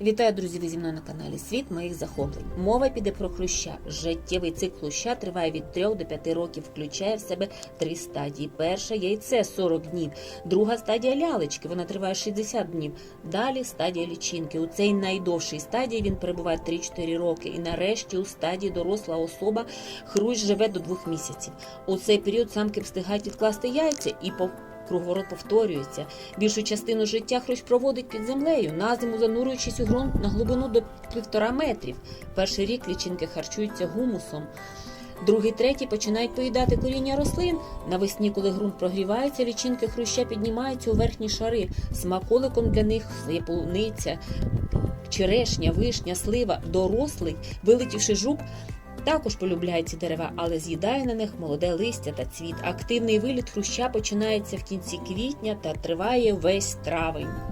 Вітаю, друзі! Ви зі мною на каналі Світ моїх захоплень. Мова піде про хруща. Життєвий цикл хруща триває від 3 до 5 років, включає в себе три стадії. Перша яйце 40 днів, друга стадія лялечки, вона триває 60 днів. Далі стадія лічинки. У цій найдовшій стадії він перебуває 3-4 роки. І нарешті у стадії доросла особа хрущ живе до 2 місяців. У цей період самки встигають відкласти яйця і по Круговорот повторюється. Більшу частину життя хрущ проводить під землею, на зиму занурюючись у ґрунт на глибину до півтора метрів. Перший рік лічинки харчуються гумусом. Другий, третій починають поїдати коріння рослин. Навесні, коли ґрунт прогрівається, лічинки хруща піднімаються у верхні шари. Смаколиком для них є полуниця, черешня, вишня, слива, дорослий, вилетівши жук, також полюбляє ці дерева, але з'їдає на них молоде листя та цвіт. Активний виліт хруща починається в кінці квітня та триває весь травень.